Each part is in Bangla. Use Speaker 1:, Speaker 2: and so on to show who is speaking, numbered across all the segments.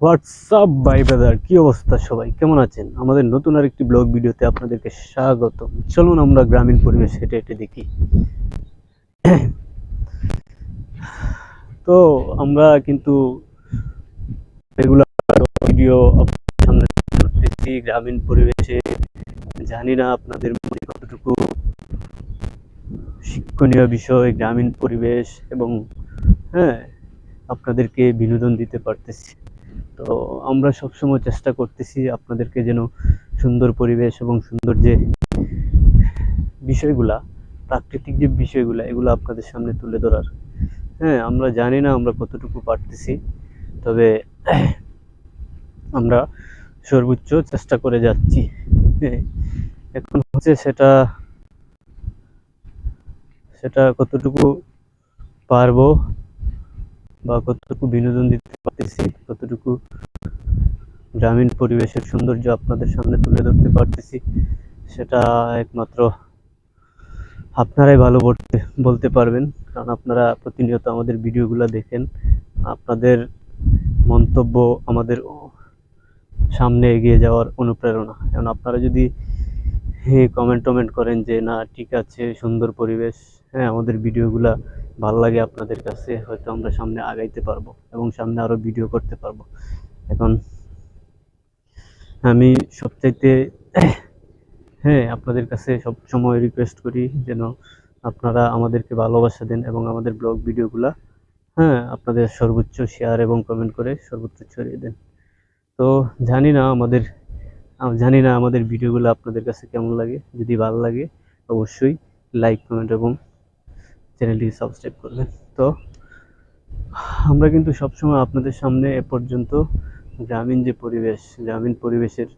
Speaker 1: হোয়াটসঅ্যাপ বাই ব্রাদার, কি অবস্থা সবাই? কেমন আছেন? আমাদের নতুন আরেকটি ব্লগ ভিডিওতে আপনাদেরকে স্বাগত চলুন আমরা গ্রামীণ পরিবেশ হেঁটে হেঁটে দেখি। তো আমরা কিন্তু রেগুলার ভিডিও সামনে করতেছি গ্রামীণ পরিবেশে। জানি না আপনাদের মধ্যে কতটুকু শিক্ষণীয় বিষয় গ্রামীণ পরিবেশ এবং হ্যাঁ আপনাদেরকে বিনোদন দিতে পারতেছি। তো আমরা সবসময় চেষ্টা করতেছি আপনাদেরকে যেন সুন্দর পরিবেশ এবং সুন্দর যে বিষয়গুলা, প্রাকৃতিক যে বিষয়গুলা, এগুলো আপনাদের সামনে তুলে ধরার। হ্যাঁ আমরা জানি না আমরা কতটুকু পারতেছি, তবে আমরা সর্বোচ্চ চেষ্টা করে যাচ্ছি। হ্যাঁ এখন হচ্ছে সেটা সেটা কতটুকু পারব বা কতটুকু বিনোদন দিতে পারতেছি কতটুকু গ্রামীণ পরিবেশের সৌন্দর্য আপনাদের সামনে তুলে ধরতে পারতেছি। সেটা একমাত্র আপনারাই ভালো বলতে বলতে পারবেন। কারণ আপনারা প্রতিনিয়ত আমাদের ভিডিওগুলো দেখেন। আপনাদের মন্তব্য আমাদের সামনে এগিয়ে যাওয়ার অনুপ্রেরণা। এখন আপনারা যদি কমেন্ট টমেন্ট করেন যে, না, ঠিক আছে, সুন্দর পরিবেশ হ্যাঁ আমাদের ভিডিওগুলা ভালো লাগে আপনাদের কাছে, হয়তো আমরা সামনে আগাইতে পারব এবং সামনে আরও ভিডিও করতে পারব। এখন আমি সবচাইতে হ্যাঁ আপনাদের কাছে সব সময় রিকোয়েস্ট করি যেন আপনারা আমাদেরকে ভালোবাসা দেন এবং আমাদের ব্লগ ভিডিওগুলা হ্যাঁ আপনাদের সর্বোচ্চ শেয়ার এবং কমেন্ট করে সর্বোচ্চ ছড়িয়ে দেন। তো জানি না আমাদের, আম- জানি না আমাদের ভিডিওগুলো আপনাদের কাছে কেমন লাগে। যদি ভালো লাগে, অবশ্যই লাইক কমেন্ট এবং চ্যানেলটি সাবস্ক্রাইব করবেন। তো, আমরা কিন্তু সবসময় আপনাদের সামনে এ পর্যন্ত গ্রামীণ যে পরিবেশ, গ্রামীণ পরিবেশের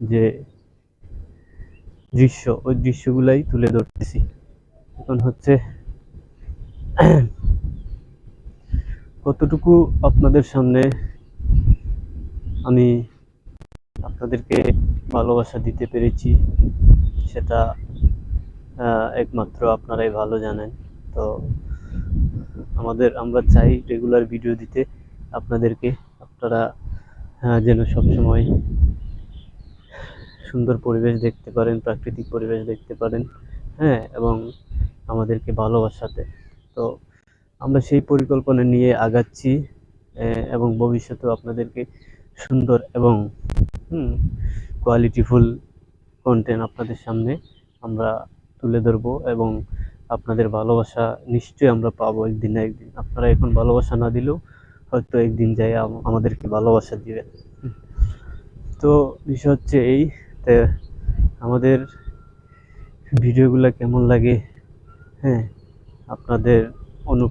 Speaker 1: যে দৃশ্য, ওই দৃশ্যগুলাই তুলে ধরতেছি। এখন হচ্ছে, কতটুকু আপনাদের সামনে আমি আপনাদেরকে ভালোবাসা দিতে পেরেছি, সেটা একমাত্র আপনারাই ভালো জানেন। তো আমাদের, আমরা চাই রেগুলার ভিডিও দিতে আপনাদেরকে। আপনারা যেন সবসময় সুন্দর পরিবেশ দেখতে পারেন, প্রাকৃতিক পরিবেশ দেখতে পারেন হ্যাঁ এবং আমাদেরকে ভালোবাসাতে। তো আমরা সেই পরিকল্পনা নিয়ে আগাচ্ছি এবং ভবিষ্যতেও আপনাদেরকে সুন্দর এবং কোয়ালিটিফুল কন্টেন্ট আপনাদের সামনে আমরা তুলে ধরবো এবং আপনাদের ভালোবাসা নিশ্চয়ই আমরা পাবো একদিন না একদিন। আপনারা এখন ভালোবাসা না দিলেও হয়তো একদিন যাই আমাদেরকে ভালোবাসা দিবেন। তো বিষয় হচ্ছে এই আমাদের ভিডিওগুলো কেমন লাগে? হ্যাঁ আপনাদের অনু,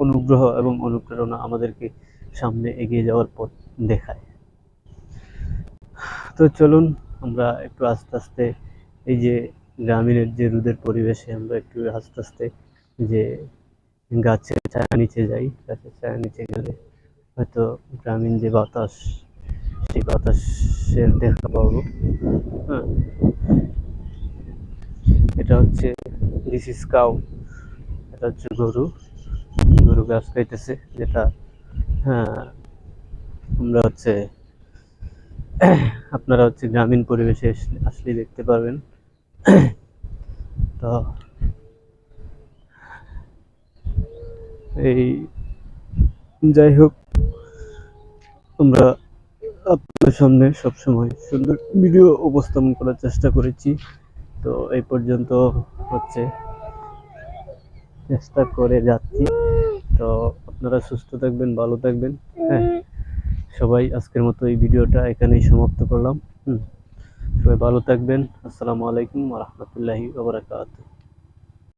Speaker 1: অনুগ্রহ এবং অনুপ্রেরণা আমাদেরকে সামনে এগিয়ে যাওয়ার পথ দেখায়। তো চলুন, আমরা একটু আস্তে আস্তে এই যে গ্রামীণের যে রোদের পরিবেশে আমরা একটু আস্তে আস্তে যে গাছের ছায়া নিচে যাই, গাছের ছায়া নিচে গেলে হয়তো গ্রামীণ যে বাতাস, সেই বাতাসের দেখা পাবো। হ্যাঁ। এটা হচ্ছে দিস ইজ কাউ এটা হচ্ছে গরু। গরু গাছ খাইতেছে, যেটা হ্যাঁ আমরা হচ্ছে, আপনারা হচ্ছে গ্রামীণ পরিবেশে আসলে- দেখতে পারবেন। তো এই যাই হোক, আমরা আপনাদের সামনে সবসময় সুন্দর ভিডিও উপস্থাপন করার চেষ্টা করেছি। তো এই পর্যন্ত হচ্ছে। চেষ্টা করে যাচ্ছি। তো আপনারা সুস্থ থাকবেন, ভালো থাকবেন। হ্যাঁ সবাই আজকের মতো এই ভিডিওটা এখানেই সমাপ্ত করলাম। হুম। সবাই ভালো থাকবেন। আসসালামু আলাইকুম রহমতুল্লাহি ওবরাকাতুহ